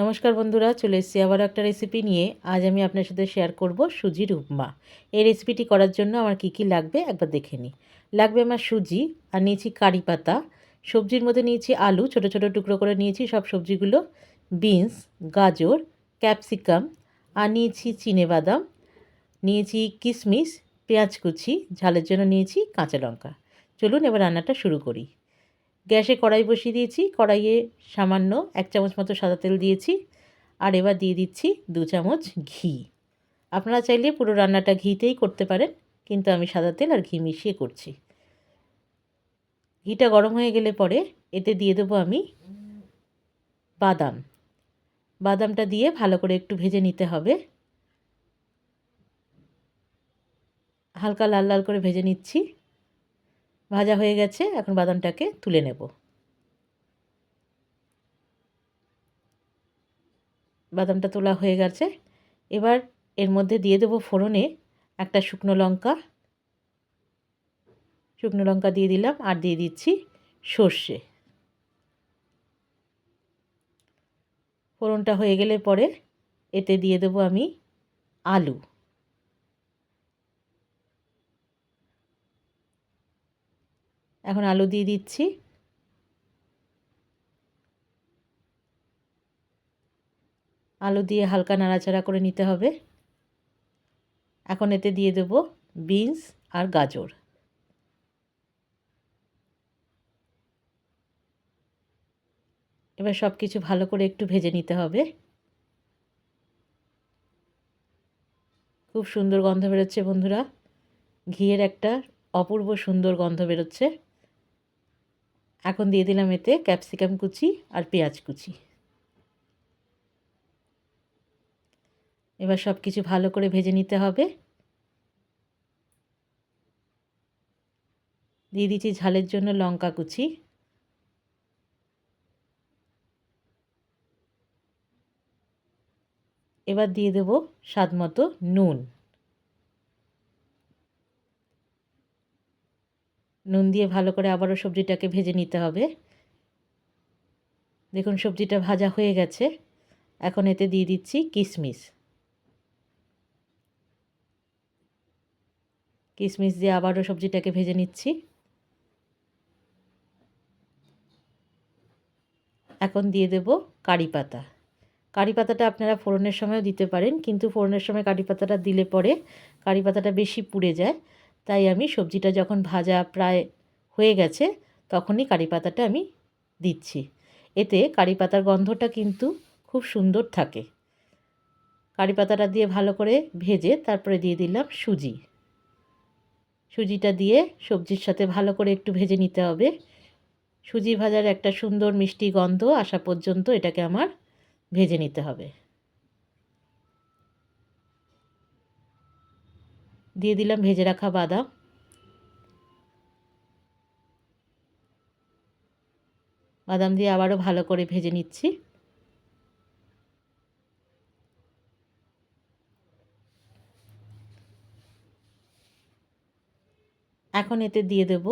নমস্কার বন্ধুরা, চলে এসেছি আবার একটা রেসিপি নিয়ে। আজ আমি আপনার সাথে শেয়ার করব সুজির উপমা এই রেসিপিটি করার জন্য আমার কি কি লাগবে একবার দেখে নিই। লাগবে আমার সুজি, আর নিয়েছি কারি পাতা। সবজির মধ্যে নিয়েছি আলু, ছোট ছোট টুকরো করে নিয়েছি সব সবজিগুলো। বিনস গাজর ক্যাপসিকাম আর নিয়েছি বাদাম। নিয়েছি কিশমিশ, পেঁয়াজ কুচি, ঝালের জন্য নিয়েছি কাঁচা লঙ্কা। চলুন এবার রান্নাটা শুরু করি। গ্যাসে কড়াই বসিয়ে দিয়েছি। কড়াইয়ে সামান্য এক চামচ মতো সাদা তেল দিয়েছি আর এবার দিয়ে দিচ্ছি দু চামচ ঘি। আপনারা চাইলে পুরো রান্নাটা ঘিতেই করতে পারেন, কিন্তু আমি সাদা তেল আর ঘি মিশিয়ে করছি। ঘিটা গরম হয়ে গেলে পরে এতে দিয়ে দেবো আমি বাদাম। বাদামটা দিয়ে ভালো করে একটু ভেজে নিতে হবে। হালকা লাল লাল করে ভেজে নিচ্ছি। ভাজা হয়ে গেছে, এখন বাদামটাকে তুলে নেব। বাদামটা তোলা হয়ে গেছে। এবার এর মধ্যে দিয়ে দেবো ফোড়নে একটা শুকনো লঙ্কা। শুকনো লঙ্কা দিয়ে দিলাম আর দিয়ে দিচ্ছি সর্ষে। ফোড়নটা হয়ে গেলে পরে এতে দিয়ে দেবো আমি আলু। এখন আলু দিয়ে দিচ্ছি। আলু দিয়ে হালকা নাড়াচাড়া করে নিতে হবে। এখন এতে দিয়ে দেব বিনস আর গাজর। এবার সব কিছু ভালো করে একটু ভেজে নিতে হবে। খুব সুন্দর গন্ধ বেরোচ্ছে বন্ধুরা। ঘিয়ের একটা অপূর্ব সুন্দর গন্ধ বেরোচ্ছে। এখন দিয়ে দিলাম এতে ক্যাপসিকাম কুচি আর পেঁয়াজ কুচি। এবার সব কিছু ভালো করে ভেজে নিতে হবে। দিয়ে দিচ্ছি ঝালের জন্য লঙ্কা কুচি। এবার দিয়ে দেব স্বাদ মতো নুন। নুন দিয়ে ভালো করে আবারও সবজিটাকে ভেজে নিতে হবে। দেখুন, সবজিটা ভাজা হয়ে গেছে। এখন এতে দিয়ে দিচ্ছি কিশমিশ কিশমিশ দিয়ে আবারও সবজিটাকে ভেজে নিচ্ছি। এখন দিয়ে দেব কারি পাতা। কারি পাতাটা আপনারা ফোড়নের সময়ও দিতে পারেন, কিন্তু ফোড়নের সময় কারি পাতাটা দিলে পরে কারি পাতাটা বেশি পুড়ে যায়। তাই আমি সবজিটা যখন ভাজা প্রায় হয়ে গেছে, তখনই কারি পাতাটা আমি দিচ্ছি। এতে কারি পাতার গন্ধটা কিন্তু খুব সুন্দর থাকে। কারি পাতাটা দিয়ে ভালো করে ভেজে তারপরে দিয়ে দিলাম সুজি। সুজিটা দিয়ে সবজির সাথে ভালো করে একটু ভেজে নিতে হবে। সুজি ভাজার একটা সুন্দর মিষ্টি গন্ধ আসা পর্যন্ত এটাকে আমার ভেজে নিতে হবে। দিয়ে দিলাম ভেজে রাখা বাদাম। বাদাম দিয়ে আবারও ভালো করে ভেজে নিচ্ছি। এখন এতে দিয়ে দেব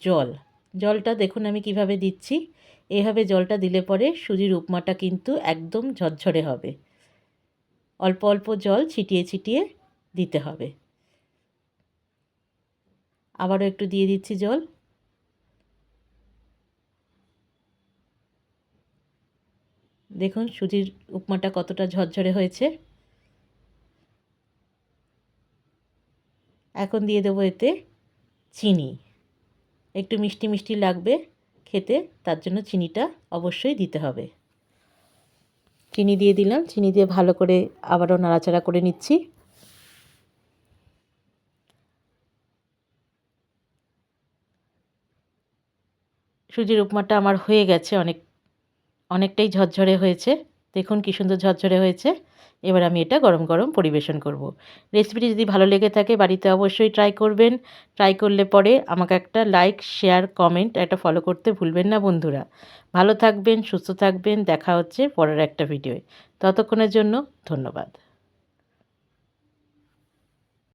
জল। জলটা দেখুন আমি কীভাবে দিচ্ছি। এভাবে জলটা দিলে পরে সুজির উপমাটা কিন্তু একদম ঝরঝরে হবে। অল্প অল্প জল ছিটিয়ে ছিটিয়ে দিতে হবে। আবারও একটু দিয়ে দিচ্ছি জল। দেখুন সুজির উপমাটা কতটা ঝরঝরে হয়েছে। এখন দিয়ে দেবো এতে চিনি। একটু মিষ্টি মিষ্টি লাগবে খেতে, তার জন্য চিনিটা অবশ্যই দিতে হবে। চিনি দিয়ে দিলাম, চিনি দিয়ে ভালো করে আবারও নাড়াচাড়া করে নিচ্ছি। সুজির উপমাটা আমার হয়ে গেছে, অনেক, অনেকটাই ঝরঝরে হয়েছে। দেখুন কী সুন্দর ঝরঝরে হয়েছে। এবার আমি এটা গরম গরম পরিবেশন করব। রেসিপিটি যদি ভালো লেগে থাকে বাড়িতে অবশ্যই ট্রাই করবেন। ট্রাই করলে পরে আমাকে একটা লাইক শেয়ার কমেন্ট একটা ফলো করতে ভুলবেন না বন্ধুরা। ভালো থাকবেন, সুস্থ থাকবেন। দেখা হচ্ছে পরের একটা ভিডিওয়ে ততক্ষণের জন্য ধন্যবাদ।